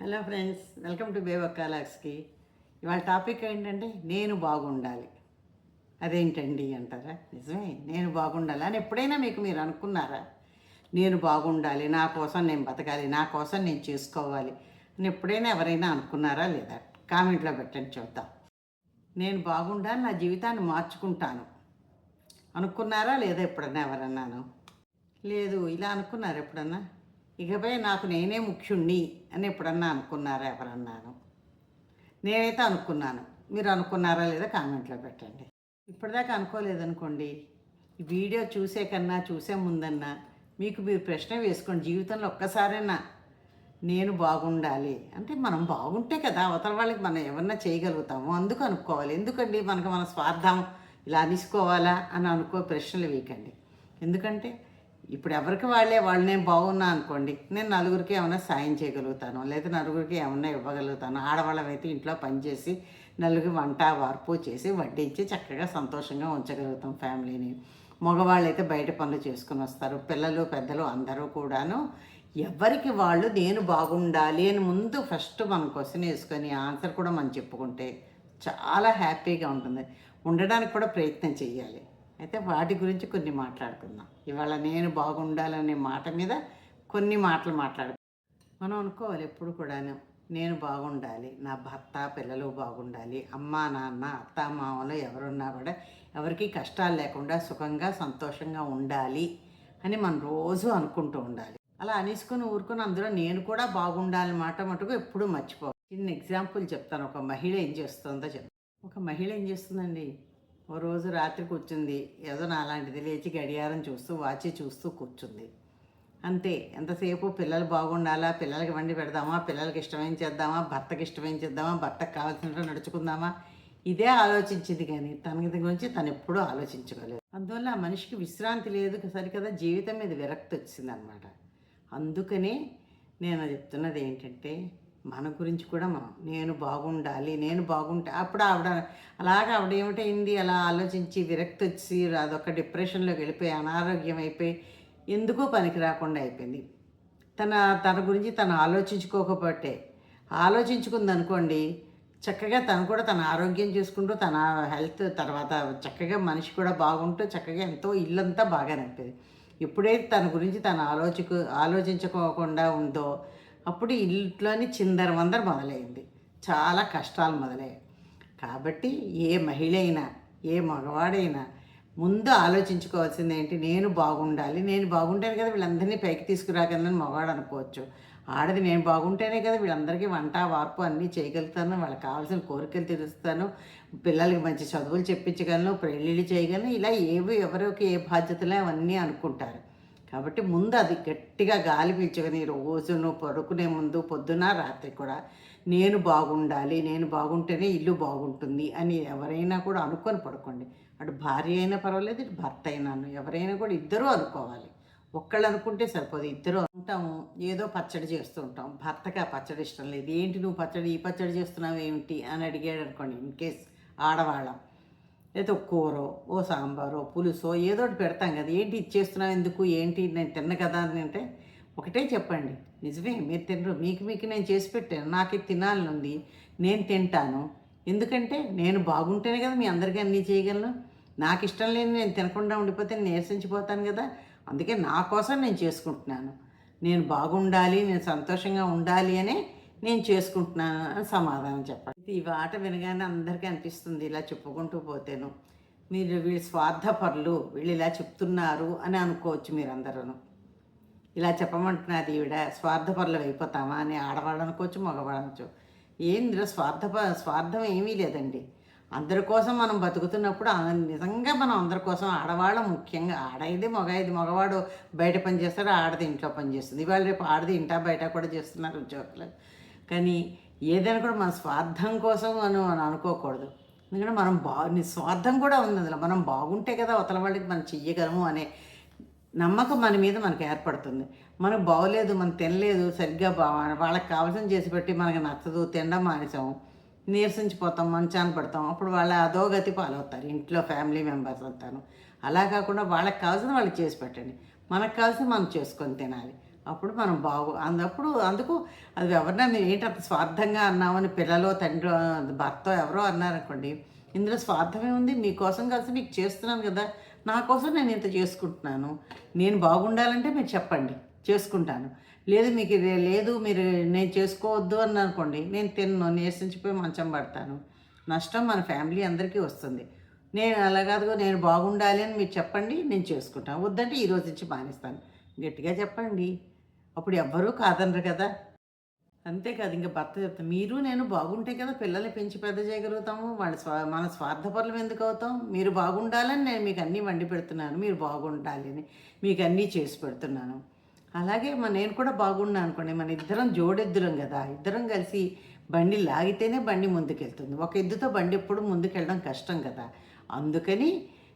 Hello friends welcome to బేవక్కాలాక్స్కి ఇవాళ topic ఏంటంటే నేను బాగుండాలి. అదేంటండి అంటారా? నిజమే నేను బాగుండాలి అని ఎప్పుడైనా మీకు మీరు అనుకున్నారా? నేను బాగుండాలి నా కోసం నేను బతకాలి నా కోసం నేను చేసుకోవాలి అని ఎప్పుడైనా ఎవరైనా అనుకున్నారా లేదా? కామెంట్లో పెట్టండి చూద్దాం. నేను బాగుండాలి నా జీవితాన్ని మార్చుకుంటాను. అనుకున్నారా లేదా ఎప్పుడన్నా ఎవరన్నాను? లేదు ఇలా అనుకున్నారు ఎప్పుడన్నా? ఇకపై నాకు నేనే ముఖ్యుణ్ణి అని ఎప్పుడన్నా అనుకున్నారా? ఎవరన్నాను? నేనైతే అనుకున్నాను. మీరు అనుకున్నారా లేదా కామెంట్లో పెట్టండి. ఇప్పటిదాకా అనుకోలేదనుకోండి. ఈ వీడియో చూసే కన్నా చూసే ముందన్నా మీకు మీరు ప్రశ్న వేసుకోండి. జీవితంలో ఒక్కసారైనా నేను బాగుండాలి. అంటే మనం బాగుంటే కదా అవతల వాళ్ళకి మనం ఏమన్నా చేయగలుగుతాము. అందుకు అనుకోవాలి. ఎందుకండి? మనకు మన స్వార్థం ఇలా అనిసుకోవాలా అని అనుకో ప్రశ్నలు వేయకండి. ఎందుకంటే ఇప్పుడు ఎవరికి వాళ్ళే వాళ్ళు నేను బాగున్నా అనుకోండి నేను నలుగురికి ఏమైనా సాయం చేయగలుగుతాను లేదా నలుగురికి ఏమైనా ఇవ్వగలుగుతాను. ఆడవాళ్ళమైతే ఇంట్లో పనిచేసి నలుగురి వంట వార్పు చేసి వడ్డించి చక్కగా సంతోషంగా ఉంచగలుగుతాం ఫ్యామిలీని. మగవాళ్ళైతే బయట పనులు చేసుకుని వస్తారు. పిల్లలు పెద్దలు అందరూ కూడాను ఎవరికి వాళ్ళు నేను బాగుండాలి అని ముందు ఫస్ట్ మన క్వశ్చన్ వేసుకొని ఆన్సర్ కూడా మనం చెప్పుకుంటే చాలా హ్యాపీగా ఉంటుంది. ఉండడానికి కూడా ప్రయత్నం చేయాలి అయితే వాటి గురించి కొన్ని మాట్లాడుకుందాం. ఇవాళ నేను బాగుండాలనే మాట మీద కొన్ని మాటలు మాట్లాడు. మనం అనుకోవాలి ఎప్పుడు కూడాను నేను బాగుండాలి నా భర్త పిల్లలు బాగుండాలి అమ్మ నాన్న అత్త మామలు ఎవరున్నా కూడా ఎవరికి కష్టాలు లేకుండా సుఖంగా సంతోషంగా ఉండాలి అని మనం రోజు అనుకుంటూ ఉండాలి. అలా అనేసుకుని ఊరుకుని అందులో నేను కూడా బాగుండాలి మాట మటుకు ఎప్పుడూ మర్చిపో చిన్న ఎగ్జాంపుల్ చెప్తాను. ఒక మహిళ ఏం చేస్తుందో చెప్తాను ఒక మహిళ ఏం చేస్తుందండి? ఓ రోజు రాత్రి కూర్చుంది. ఏదో నాలాంటిది లేచి గడియారం చూస్తూ వాచి చూస్తూ కూర్చుంది. అంతే. ఎంతసేపు పిల్లలు బాగుండాలా? పిల్లలకి వండి పెడదామా? పిల్లలకి ఇష్టమైన చేద్దామా? భర్తకి ఇష్టమైన చేద్దామా? భర్తకు కావాల్సినట్టు నడుచుకుందామా? ఇదే ఆలోచించింది కానీ తన గురించి తను ఎప్పుడూ ఆలోచించుకోలేదు. అందువల్ల ఆ మనిషికి విశ్రాంతి లేదు సరికదా జీవితం మీద విరక్తి వచ్చిందనమాట. అందుకనే నేను చెప్తున్నది ఏంటంటే మన గురించి కూడా మనం నేను బాగుండాలి నేను బాగుంటా అప్పుడు ఆవిడ అలాగా ఆవిడ ఏమిటైంది అలా ఆలోచించి విరక్తి వచ్చి అదొక డిప్రెషన్లోకి వెళ్ళిపోయి అనారోగ్యం అయిపోయి ఎందుకో పనికి రాకుండా అయిపోయింది. తన తన గురించి తను ఆలోచించుకోకపోతే ఆలోచించుకుంది అనుకోండి చక్కగా తను కూడా తన ఆరోగ్యం చూసుకుంటూ తన హెల్త్ తర్వాత చక్కగా మనిషి కూడా బాగుంటూ చక్కగా ఎంతో ఇల్లంతా బాగా నడిపేది ఎప్పుడైతే తన గురించి తను ఆలోచకు ఆలోచించుకోకుండా ఉందో అప్పుడు ఇంట్లోని చిందర వందర మొదలైంది. చాలా కష్టాలు మొదలయ్యాయి. కాబట్టి ఏ మహిళ అయినా ఏ మగవాడైనా ముందు ఆలోచించుకోవాల్సింది ఏంటి? నేను బాగుండాలి. నేను బాగుంటేనే కదా వీళ్ళందరినీ పైకి తీసుకురాగలను మగవాడు అనుకోవచ్చు. ఆడది నేను బాగుంటేనే కదా వీళ్ళందరికీ వంట వార్పు అన్నీ చేయగలుగుతాను. వాళ్ళకి కావాల్సిన కోరికలు తీరుస్తాను. పిల్లలకి మంచి చదువులు చెప్పించగలను పెళ్ళిళ్ళు చేయగలను. ఇలా ఏవి ఎవరికి ఏ బాధ్యతలే అవన్నీ అనుకుంటారు. కాబట్టి ముందు అది గట్టిగా గాలి పీల్చుకొని రోజు నువ్వు పడుకునే ముందు పొద్దున రాత్రి కూడా నేను బాగుండాలి నేను బాగుంటేనే ఇల్లు బాగుంటుంది అని ఎవరైనా కూడా అనుకొని పడుకోండి. అటు భార్య అయినా పర్వాలేదు ఇటు భర్త అయినాను ఎవరైనా కూడా ఇద్దరూ అనుకోవాలి. ఒక్కళ్ళు అనుకుంటే సరిపోదు ఇద్దరు ఉంటాము ఏదో పచ్చడి చేస్తూ ఉంటాం. భర్తకి ఆ పచ్చడి ఇష్టం లేదు ఏంటి నువ్వు పచ్చడి ఈ పచ్చడి చేస్తున్నావు ఏమిటి? అని అడిగాడు అనుకోండి ఇన్ కేస్ ఆడవాళ్ళం. లేదా కూరో ఓ సాంబారో పులుసో ఏదో ఒకటి పెడతాం కదా. ఏంటి ఇచ్చేస్తున్నావు ఎందుకు? ఏంటి? నేను తిన్న కదా అని అంటే ఒకటే చెప్పండి. నిజమే మీరు తినరు. మీకు మీకు నేను చేసి పెట్టాను. నాకు తినాలనుంది నేను తింటాను. ఎందుకంటే నేను బాగుంటేనే కదా మీ అందరికీ అన్నీ చేయగలను. నాకు ఇష్టం లేని నేను తినకుండా ఉండిపోతే నీరసించిపోతాను కదా. అందుకే నా కోసం నేను చేసుకుంటున్నాను. నేను బాగుండాలి నేను సంతోషంగా ఉండాలి అనే నేను చేసుకుంటున్నాను అని సమాధానం చెప్పండి. ఈ మాట వినగానే అందరికీ అనిపిస్తుంది ఇలా చెప్పుకుంటూ పోతేను. మీరు వీళ్ళు స్వార్థపరులు వీళ్ళు ఇలా చెప్తున్నారు అని అనుకోవచ్చు మీరందరూ ఇలా చెప్పమంటున్నారు ఈవిడ స్వార్థపరులు అయిపోతామా అని ఆడవాళ్ళు అనుకోవచ్చు మగవాళ్ళు అనుకోవచ్చు ఏందిరా స్వార్థప స్వార్థం ఏమీ లేదండి. అందరి కోసం మనం బతుకుతున్నప్పుడు ఆ- నిజంగా మనం అందరి కోసం ఆడవాళ్ళం ముఖ్యంగా. ఆడైది మగైది మగవాడు బయట పనిచేస్తాడు ఆడది ఇంట్లో పని చేస్తుంది. ఇవాళ రేపు ఆడది ఇంటా బయట కూడా చేస్తున్నారు ఉద్యోగులు. కానీ ఏదైనా కూడా మన స్వార్థం కోసం మనం మనం అనుకోకూడదు. ఎందుకంటే మనం బా నిస్వార్థం కూడా ఉంది అందులో. మనం బాగుంటే కదా అవతల వాళ్ళకి మనం చెయ్యగలము అనే నమ్మకం మన మీద మనకు ఏర్పడుతుంది. మనకు బాగోలేదు మనం తినలేదు సరిగ్గా బా వాళ్ళకి కావాల్సిన చేసి పెట్టి మనకు నచ్చదు తినడం మానేసాము నీరసించిపోతాం మంచాన్ని పడతాం అప్పుడు వాళ్ళ అధోగతి పాలవుతారు. ఇంట్లో ఫ్యామిలీ మెంబర్స్ అంతాను. అలా కాకుండా వాళ్ళకి కావాల్సిన వాళ్ళకి చేసి పెట్టండి. మనకు కావాల్సిన మనం చేసుకొని తినాలి. అప్పుడు మనం బాగు అందప్పుడు అందుకు అది ఎవరినైనా మేము ఏంటి అంత స్వార్థంగా అన్నామని పిల్లలో తండ్రి భర్త ఎవరో అన్నారనుకోండి ఇందులో స్వార్థమే ఉంది మీకోసం కలిసి మీకు చేస్తున్నాను కదా నా కోసం నేను ఇంత చేసుకుంటున్నాను నేను బాగుండాలంటే మీరు చెప్పండి చేసుకుంటాను. లేదు మీకు లేదు మీరు నేను చేసుకోవద్దు అని అనుకోండి నేను తిన్ను నీరసించిపోయి మంచం పడతాను. నష్టం మన ఫ్యామిలీ అందరికీ వస్తుంది. నేను అలా కాదు నేను బాగుండాలి అని మీరు చెప్పండి నేను చేసుకుంటాను. వద్దంటే ఈరోజు నుంచి మానేస్తాను. గట్టిగా చెప్పండి. అప్పుడు ఎవ్వరూ కాదనరు కదా. అంతేకాదు ఇంకా భర్త చెప్తాను మీరు నేను బాగుంటే కదా పిల్లల్ని పెంచి పెద్ద చేయగలుగుతాము. వాళ్ళ స్వా మన స్వార్థపరులం ఎందుకు అవుతాం? మీరు బాగుండాలని నేను మీకు అన్నీ వండి పెడుతున్నాను. మీరు బాగుండాలి అని మీకు అన్నీ చేసి పెడుతున్నాను. అలాగే మన నేను కూడా బాగున్నాను అనుకోండి మన ఇద్దరం జోడెద్దులం కదా. ఇద్దరం కలిసి బండి లాగితేనే బండి ముందుకెళ్తుంది. ఒక ఎద్దుతో బండి ఎప్పుడు ముందుకెళ్ళడం కష్టం కదా. అందుకని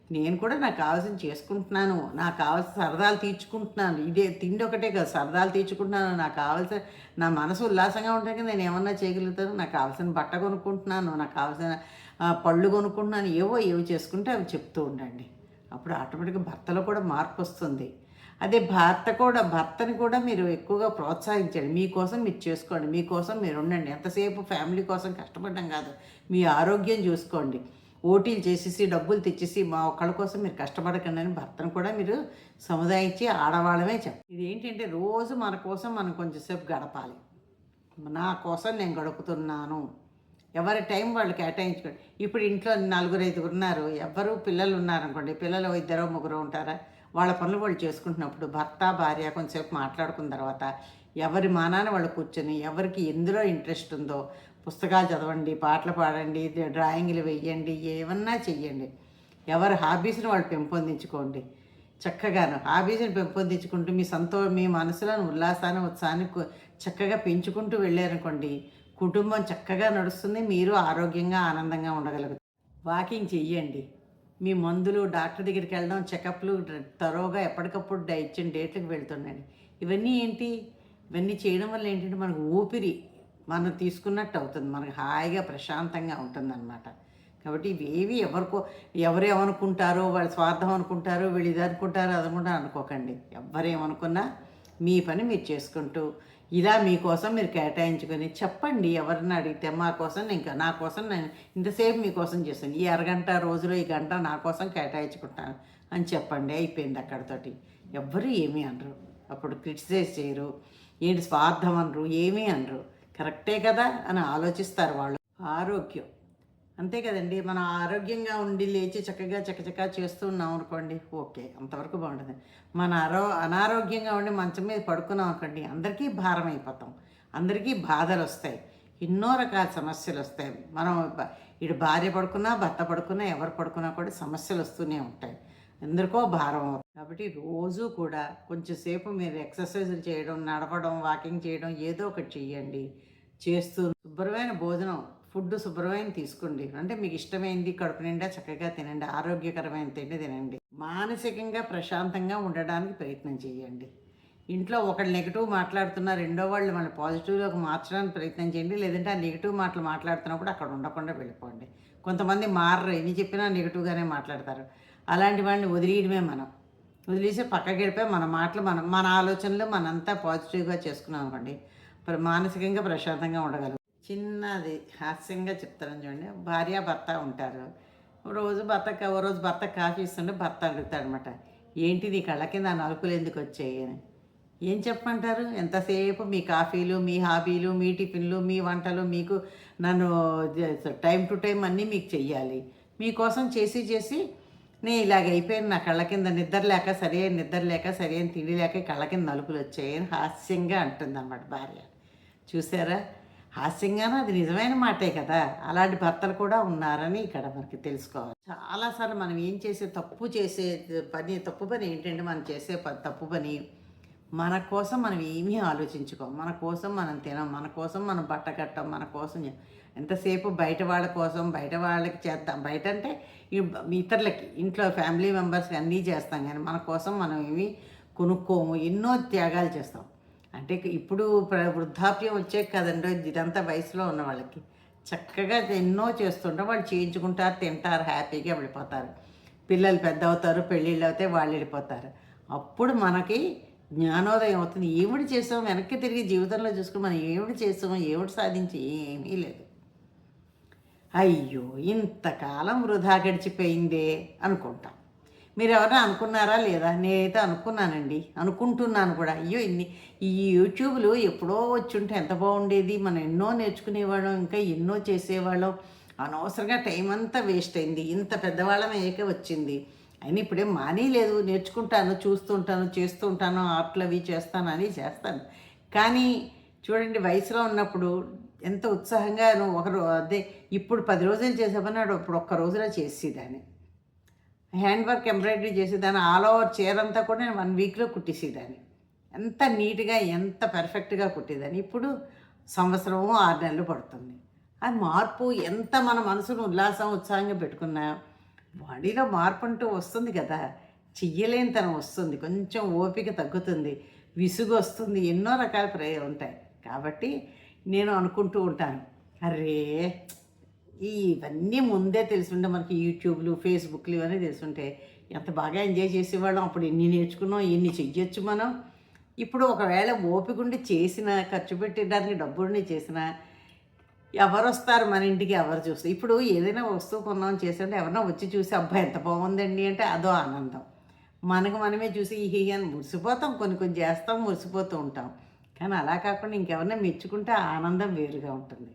నేను కూడా నాకు కావాల్సిన చేసుకుంటున్నాను నాకు కావాల్సిన సరదాలు తీర్చుకుంటున్నాను. ఇదే తిండి ఒకటే కదా సరదాలు తీర్చుకుంటున్నాను నాకు కావాల్సిన నా మనసు ఉల్లాసంగా ఉంటే కదా నేను ఏమన్నా చేయగలుగుతాను నాకు కావాల్సిన బట్ట కొనుక్కుంటున్నాను నాకు కావాల్సిన పళ్ళు కొనుక్కుంటున్నాను ఏవో ఏవో చేసుకుంటే అవి చెప్తూ ఉండండి. అప్పుడు ఆటోమేటిక్గా భర్తలో కూడా మార్పు వస్తుంది. అదే భర్త కూడా భర్తని కూడా మీరు ఎక్కువగా ప్రోత్సహించండి. మీకోసం మీరు చేసుకోండి మీకోసం మీరు ఉండండి. ఎంతసేపు ఫ్యామిలీ కోసం కష్టపడడం కాదు మీ ఆరోగ్యం చూసుకోండి. ఓటీలు చేసేసి డబ్బులు తెచ్చేసి మా ఒక్కళ్ళ కోసం మీరు కష్టపడకండి అని భర్తను కూడా మీరు సముదాయించి ఆడవాళ్ళమే చెప్ప. ఇది ఏంటంటే రోజు మన కోసం మనం కొంచెంసేపు గడపాలి. నా కోసం నేను గడుపుతున్నాను. ఎవరి టైం వాళ్ళు కేటాయించుకోండి. ఇప్పుడు ఇంట్లో నలుగురు ఐదుగురు ఉన్నారు. ఎవరు పిల్లలు ఉన్నారనుకోండి పిల్లలు ఇద్దరు ముగ్గురు ఉంటారా? వాళ్ళ పనులు వాళ్ళు చేసుకుంటున్నప్పుడు భర్త భార్య కొంచెంసేపు మాట్లాడుకున్న తర్వాత ఎవరి మానాన వాళ్ళు కూర్చొని ఎవరికి ఎందులో ఇంట్రెస్ట్ ఉందో పుస్తకాలు చదవండి పాటలు పాడండి డ్రాయింగ్లు వేయండి ఏమన్నా చెయ్యండి. ఎవరి హాబీస్ని వాళ్ళు పెంపొందించుకోండి. చక్కగాను హాబీస్ని పెంపొందించుకుంటూ మీ సంతో మీ మనసులను ఉల్లాసాన్ని ఉత్సాహాన్ని కు- చక్కగా పెంచుకుంటూ వెళ్ళారనుకోండి కుటుంబం చక్కగా నడుస్తుంది మీరు ఆరోగ్యంగా ఆనందంగా ఉండగలుగుతారు. వాకింగ్ చెయ్యండి. మీ మందులు డాక్టర్ దగ్గరికి వెళ్ళడం చెకప్లు తరోగా ఎప్పటికప్పుడు ఇచ్చిన డేట్లకు వెళ్తుండండి. ఇవన్నీ ఏంటి? ఇవన్నీ చేయడం వల్ల ఏంటంటే మనకు ఊపిరి మనం తీసుకున్నట్టు అవుతుంది. మనకు హాయిగా ప్రశాంతంగా ఉంటుందన్నమాట. కాబట్టి ఇవేవి ఎవరికో ఎవరేమనుకుంటారో వాళ్ళ స్వార్థం అనుకుంటారో వీళ్ళు ఇది అనుకుంటారో అది కూడా అనుకోకండి. ఎవరేమనుకున్నా మీ పని మీరు చేసుకుంటూ ఇలా మీకోసం మీరు కేటాయించుకొని చెప్పండి. ఎవరిని అడిగితే మా కోసం ఇంకా నా కోసం నేను ఇంతసేపు మీకోసం చేస్తాను ఈ అరగంట రోజులో ఈ గంట నా కోసం కేటాయించుకుంటాను అని చెప్పండి. అయిపోయింది అక్కడితోటి. ఎవ్వరు ఏమీ అనరు. అప్పుడు క్రిటిసైజ్ చేయరు. ఏంటి స్వార్థం అనరు. ఏమీ అనరు. కరెక్టే కదా అని ఆలోచిస్తారు వాళ్ళు. ఆరోగ్యం. అంతే కదండి మనం ఆరోగ్యంగా ఉండి లేచి చక్కగా చకచకా చేస్తూ ఉన్నాం అనుకోండి ఓకే అంతవరకు బాగుంటుంది. మన ఆరో అనారోగ్యంగా ఉండి మంచం మీద పడుకున్నాం అనుకోండి అందరికీ భారం అయిపోతాం. అందరికీ బాధలు వస్తాయి ఎన్నో రకాల సమస్యలు వస్తాయి మనం ఇటు భార్య పడుకున్నా భర్త పడుకున్నా ఎవరు పడుకున్నా కూడా సమస్యలు వస్తూనే ఉంటాయి. ఎందరికో భారం అవుతుంది. కాబట్టి రోజు కూడా కొంచెం సేపు మీరు ఎక్సర్సైజులు చేయడం నడవడం వాకింగ్ చేయడం ఏదో ఒకటి చెయ్యండి. చేస్తూ శుభ్రమైన భోజనం ఫుడ్ శుభ్రమైన తీసుకోండి. అంటే మీకు ఇష్టమైంది కడుపు నిండా చక్కగా తినండి ఆరోగ్యకరమైన తిండి తినండి. మానసికంగా ప్రశాంతంగా ఉండడానికి ప్రయత్నం చేయండి. ఇంట్లో ఒకళ్ళు నెగిటివ్ మాట్లాడుతున్న రెండో వాళ్ళు మన పాజిటివ్లోకి మార్చడానికి ప్రయత్నం చేయండి. లేదంటే ఆ నెగిటివ్ మాటలు మాట్లాడుతున్నప్పుడు అక్కడ ఉండకుండా వెళ్ళిపోండి. కొంతమంది మారరు ఎన్ని చెప్పినా నెగిటివ్గానే మాట్లాడతారు. అలాంటి వాళ్ళని వదిలేయడమే మనం. వదిలేసి పక్కకి వెళ్ళిపోయి మన మాటలు మనం మన ఆలోచనలు మనంతా పాజిటివ్గా చేసుకున్నాం అనుకోండి మానసికంగా ప్రశాంతంగా ఉండగలరు చిన్నది హాస్యంగా చెప్తారని చూడండి. భార్య భర్త ఉంటారు. రోజు భర్త ఓ రోజు భర్త కాఫీ ఇస్తుంటే భర్త అడుగుతాడు అనమాట ఏంటి నీ కళ్ళ కింద నలుపులు ఎందుకు వచ్చాయి? అని. ఏం చెప్పమంటారు? ఎంతసేపు మీ కాఫీలు మీ హాబీలు మీ టిఫిన్లు మీ వంటలు మీకు నన్ను టైం టు టైం అన్నీ మీకు చెయ్యాలి. మీకోసం చేసి చేసి నేను ఇలాగ అయిపోయాను. నా కళ్ళ కింద నిద్ర లేక సరి నిద్ర లేక సరి తిండి లేక కళ్ళ కింద నలుపులు వచ్చాయి హాస్యంగా అంటుంది అన్నమాట భార్య. చూసారా? హాస్యంగానే అది నిజమైన మాటే కదా. అలాంటి భర్తలు కూడా ఉన్నారని ఇక్కడ మనకి తెలుసుకోవాలి. చాలాసార్లు మనం ఏం చేసే తప్పు చేసే పని తప్పు పని ఏంటంటే మనం చేసే తప్పు పని మన కోసం మనం ఏమీ ఆలోచించుకోం. మన కోసం మనం తినం. మన కోసం మనం బట్ట కట్టం. మన కోసం ఎంతసేపు బయట వాళ్ళ కోసం బయట వాళ్ళకి చేద్దాం బయట అంటే ఇతరులకి ఇంట్లో ఫ్యామిలీ మెంబర్స్కి అన్నీ చేస్తాం. కానీ మన కోసం మనం ఏమీ కొనుక్కోము. ఎన్నో త్యాగాలు చేస్తాం. అంటే ఇప్పుడు ప్ర- వృద్ధాప్యం వచ్చే కదండి ఇదంతా వయసులో ఉన్న వాళ్ళకి. చక్కగా ఎన్నో చేస్తుంటారు వాళ్ళు చేయించుకుంటారు తింటారు హ్యాపీగా వెళ్ళిపోతారు. పిల్లలు పెద్ద అవుతారు పెళ్ళిళ్ళు అవుతాయి వాళ్ళు వెళ్ళిపోతారు. అప్పుడు మనకి జ్ఞానోదయం అవుతుంది. ఏమిటి చేసాం? వెనక్కి తిరిగి జీవితంలో చూసుకుని మనం ఏమిటి చేసాం ఏమిటి సాధించి ఏమీ లేదు. అయ్యో ఇంతకాలం వృధా గడిచిపోయిందే అనుకుంటాం. మీరు ఎవరైనా అనుకున్నారా లేదా? నేనైతే అనుకున్నానండి. అనుకుంటున్నాను కూడా. అయ్యో ఇన్ని ఈ యూట్యూబ్లు ఎప్పుడో వచ్చుంటే ఎంత బాగుండేది. మనం ఎన్నో నేర్చుకునేవాళ్ళం ఇంకా ఎన్నో చేసేవాళ్ళం. అనవసరంగా టైం అంతా వేస్ట్ అయింది. ఇంత పెద్దవాళ్ళం అయ్యాక వచ్చింది. అయినా ఇప్పుడే మానీ లేదు నేర్చుకుంటాను చూస్తుంటాను చేస్తూ ఉంటాను ఆర్ట్లు అవి చేస్తాను అని చేస్తాను. కానీ చూడండి వయసులో ఉన్నప్పుడు ఎంత ఉత్సాహంగా ఒకరు ఒక అదే ఇప్పుడు పది రోజులు చేసామన్నాడు ఇప్పుడు ఒక్క రోజులో చేసేదాన్ని. హ్యాండ్ వర్క్ ఎంబ్రాయిడరీ చేసేదాన్ని ఆల్ ఓవర్ చీర అంతా కూడా నేను వన్ వీక్లో కుట్టేసేదాన్ని. ఎంత నీట్గా ఎంత పర్ఫెక్ట్గా కుట్టేదాన్ని. ఇప్పుడు సంవత్సరము ఆరు నెలలు పడుతుంది. ఆ మార్పు ఎంత మన మనసును ఉల్లాసం ఉత్సాహంగా పెట్టుకున్నా బాడీలో మార్పు అంటూ వస్తుంది కదా. చెయ్యలేనితనం వస్తుంది కొంచెం ఓపిక తగ్గుతుంది విసుగు వస్తుంది ఎన్నో రకాల ప్రయ ఉంటాయి. కాబట్టి నేను అనుకుంటూ ఉంటాను అరే ఇవన్నీ ముందే తెలుసుంటే మనకి యూట్యూబ్లు ఫేస్బుక్లు ఇవన్నీ తెలుసుంటే ఎంత బాగా ఎంజాయ్ చేసేవాళ్ళం. అప్పుడు ఎన్ని నేర్చుకున్నాం ఎన్ని చెయ్యొచ్చు మనం. ఇప్పుడు ఒకవేళ ఓపిక ఉండి చేసిన ఖర్చు పెట్టడానికి డబ్బుని చేసిన ఎవరు వస్తారు మన ఇంటికి? ఎవరు చూస్తారు? ఇప్పుడు ఏదైనా వస్తువు కొన్నాం చేస్తుంటే ఎవరైనా వచ్చి చూసి అబ్బాయి ఎంత బాగుందండి అంటే అదో ఆనందం. మనకు మనమే చూసి ఈ అని మురిసిపోతాం. కొన్ని కొన్ని చేస్తాం మురిసిపోతూ ఉంటాం. కానీ అలా కాకుండా ఇంకెవరైనా మెచ్చుకుంటే ఆనందం వేరుగా ఉంటుంది.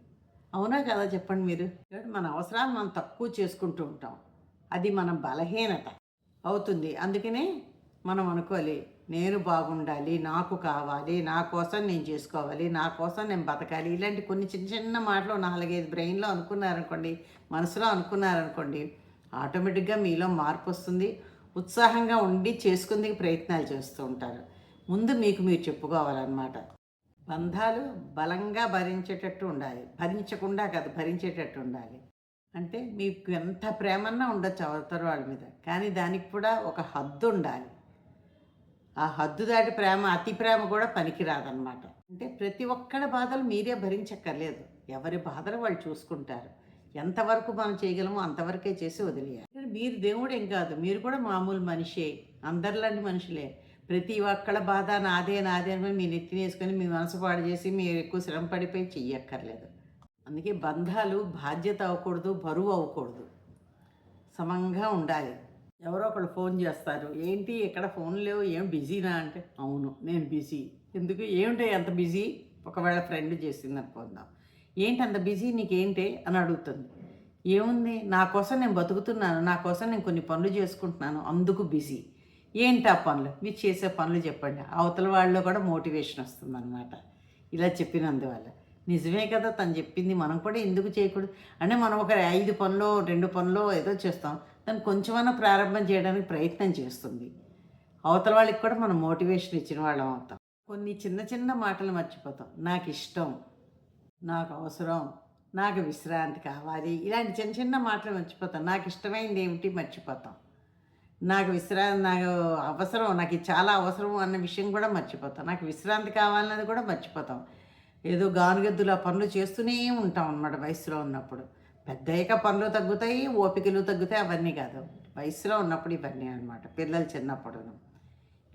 అవునా కదా చెప్పండి మీరు? మన అవసరాలు మనం తక్కువ చేసుకుంటూ ఉంటాం. అది మన బలహీనత అవుతుంది. అందుకనే మనం అనుకోవాలి నేను బాగుండాలి నాకు కావాలి నా కోసం నేను చేసుకోవాలి నా కోసం నేను బతకాలి. ఇలాంటి కొన్ని చిన్న చిన్న మాటలు నాలుగైదు బ్రెయిన్లో అనుకున్నారనుకోండి మనసులో అనుకున్నారనుకోండి ఆటోమేటిక్గా మీలో మార్పు వస్తుంది. ఉత్సాహంగా ఉండి చేసుకుందుకు ప్రయత్నాలు చేస్తూ ఉంటారు. ముందు మీకు మీరు చెప్పుకోవాలన్నమాట. బంధాలు బలంగా భరించేటట్టు ఉండాలి. భరించకుండా కాదు భరించేటట్టు ఉండాలి. అంటే మీకు ఎంత ప్రేమన్నా ఉండొచ్చు అవతల వాళ్ళ మీద. కానీ దానికి కూడా ఒక హద్దు ఉండాలి. ఆ హద్దు దాటి ప్రేమ అతి ప్రేమ కూడా పనికిరాదనమాట అంటే ప్రతి ఒక్కడి బాధలు మీరే భరించక్కర్లేదు. ఎవరి బాధలు వాళ్ళు చూసుకుంటారు. ఎంతవరకు మనం చేయగలమో అంతవరకే చేసి వదిలేయాలి. మీరు దేవుడేం కాదు. మీరు కూడా మామూలు మనిషే. అందరిలాంటి మనుషులే. ప్రతి ఒక్కళ్ళ బాధ నాదే నాదే అని మీ నెత్తినేసుకొని మీ మనసు పాడు చేసి మీరు ఎక్కువ శ్రమ పడిపోయి చెయ్యక్కర్లేదు. అందుకే బంధాలు బాధ్యత అవ్వకూడదు బరువు అవ్వకూడదు. సమంగా ఉండాలి. ఎవరో ఒకళ్ళు ఫోన్ చేస్తారు ఏంటి ఇక్కడ ఫోన్ లేవు ఏం బిజీనా? అంటే అవును నేను బిజీ. ఎందుకు? ఏమిటి అంత బిజీ? ఒకవేళ ఫ్రెండ్ చేసింది అనుకుందాం. ఏంటి అంత బిజీ? నీకేంటి? అని అడుగుతుంది. ఏముంది? నా కోసం నేను బతుకుతున్నాను నా కోసం నేను కొన్ని పనులు చేసుకుంటున్నాను అందుకు బిజీ. ఏంటి ఆ పనులు? మీరు చేసే పనులు చెప్పండి. అవతల వాళ్ళలో కూడా మోటివేషన్ వస్తుందన్నమాట. ఇలా చెప్పినందువల్ల. నిజమే కదా తను చెప్పింది మనం కూడా ఎందుకు చేయకూడదు? అంటే మనం ఒక ఐదు పనులు రెండు పనులు ఏదో చేస్తాం. దాన్ని కొంచెమన్నా ప్రారంభం చేయడానికి ప్రయత్నం చేస్తుంది. అవతల వాళ్ళకి కూడా మనం మోటివేషన్ ఇచ్చిన వాళ్ళం అవుతాం. కొన్ని చిన్న చిన్న మాటలు మర్చిపోతాం. నాకు ఇష్టం నాకు అవసరం నాకు విశ్రాంతి కావాలి. ఇలాంటి చిన్న చిన్న మాటలు మర్చిపోతాం. నాకు ఇష్టమైంది ఏమిటి మర్చిపోతాం. నాకు విశ్రాంతి నాకు అవసరం నాకు ఇది చాలా అవసరం అన్న విషయం కూడా మర్చిపోతాం. నాకు విశ్రాంతి కావాలన్నది కూడా మర్చిపోతాం. ఏదో గానుగద్దుల పనులు చేస్తూనే ఉంటాం అన్నమాట వయసులో ఉన్నప్పుడు. పెద్దయ్యాక పనులు తగ్గుతాయి ఓపికలు తగ్గుతాయి అవన్నీ కాదు. వయసులో ఉన్నప్పుడు ఇవన్నీ అనమాట పిల్లలు చిన్నప్పుడు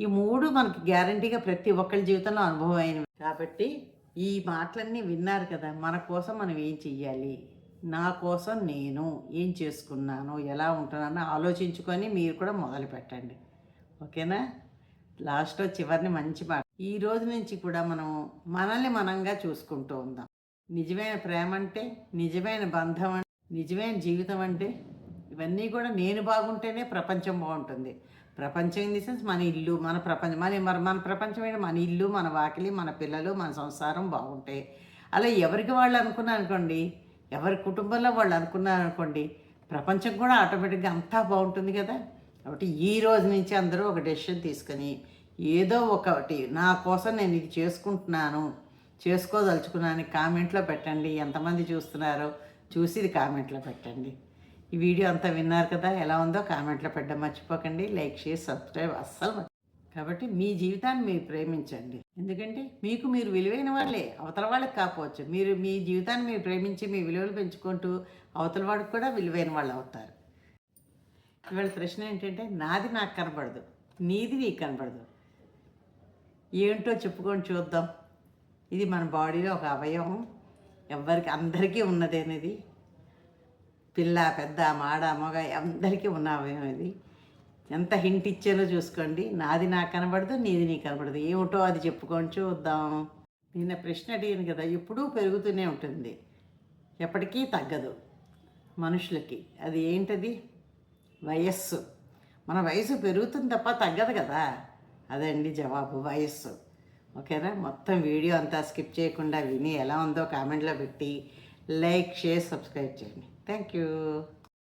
ఈ మూడు మనకి గ్యారంటీగా ప్రతి ఒక్కరి జీవితంలో అనుభవం అయినవి. కాబట్టి ఈ మాటలన్నీ విన్నారు కదా మన కోసం మనం ఏం చెయ్యాలి? నా కోసం నేను ఏం చేసుకున్నాను ఎలా ఉంటున్నానో ఆలోచించుకొని మీరు కూడా మొదలు పెట్టండి. ఓకేనా? లాస్ట్లో చివరిని మంచి మాట. ఈ రోజు నుంచి కూడా మనం మనల్ని మనంగా చూసుకుంటూ ఉందాం. నిజమైన ప్రేమ అంటే నిజమైన బంధం అంటే నిజమైన జీవితం అంటే ఇవన్నీ కూడా నేను బాగుంటేనే ప్రపంచం బాగుంటుంది. ప్రపంచం ఇన్ ది సెన్స్ మన ఇల్లు మన ప్రపంచం మన మన మన ప్రపంచం ఏంటి? మన ఇల్లు మన వాకిలి మన పిల్లలు మన సంసారం బాగుంటాయి అలా ఎవరికి వాళ్ళు అనుకున్నారు అనుకోండి ఎవరి కుటుంబంలో వాళ్ళు అనుకున్నారు అనుకోండి ప్రపంచం కూడా ఆటోమేటిక్గా అంతా బాగుంటుంది కదా. కాబట్టి ఈ రోజు నుంచి అందరూ ఒక డెసిషన్ తీసుకొని ఏదో ఒకటి నా కోసం నేను ఇది చేసుకుంటున్నాను చేసుకోదలుచుకున్నాను కామెంట్లో పెట్టండి ఎంతమంది చూస్తున్నారో చూసి ఇది కామెంట్లో పెట్టండి. ఈ వీడియో అంతా విన్నారు కదా ఎలా ఉందో కామెంట్లో పెట్టడం మర్చిపోకండి. లైక్ షేర్ సబ్స్క్రైబ్ అస్సలు కాబట్టి మీ జీవితాన్ని మీరు ప్రేమించండి. ఎందుకంటే మీకు మీరు విలువైన వాళ్ళే అవతల వాళ్ళకి కాకపోవచ్చు. మీరు మీ జీవితాన్ని మీరు ప్రేమించి మీ విలువలు పెంచుకుంటూ అవతల వాడికి కూడా విలువైన వాళ్ళు అవుతారు. ఇవాళ ప్రశ్న ఏంటంటే నాది నాకు కనబడదు నీది నీకు కనబడదు. ఏంటో చెప్పుకొని చూద్దాం. ఇది మన బాడీలో ఒక అవయవం. ఎవరికి అందరికీ ఉన్నదేనిది? పిల్ల పెద్ద మాడ మగ అందరికీ ఉన్న అవయవం ఇది. ఎంత హింట్ ఇచ్చానో చూసుకోండి. నాది నాకు కనబడదు నీది నీకు కనబడదు. ఏమిటో అది చెప్పుకొని చూద్దాం. నిన్న ప్రశ్న అడిగాను కదా ఎప్పుడూ పెరుగుతూనే ఉంటుంది. ఎప్పటికీ తగ్గదు మనుషులకి. అది ఏంటది? వయస్సు. మన వయసు పెరుగుతుంది తప్ప తగ్గదు కదా. అదండి జవాబు వయస్సు. ఓకేనా? మొత్తం వీడియో అంతా స్కిప్ చేయకుండా విని ఎలా ఉందో కామెంట్లో పెట్టి లైక్ షేర్ సబ్స్క్రైబ్ చేయండి. Thank you.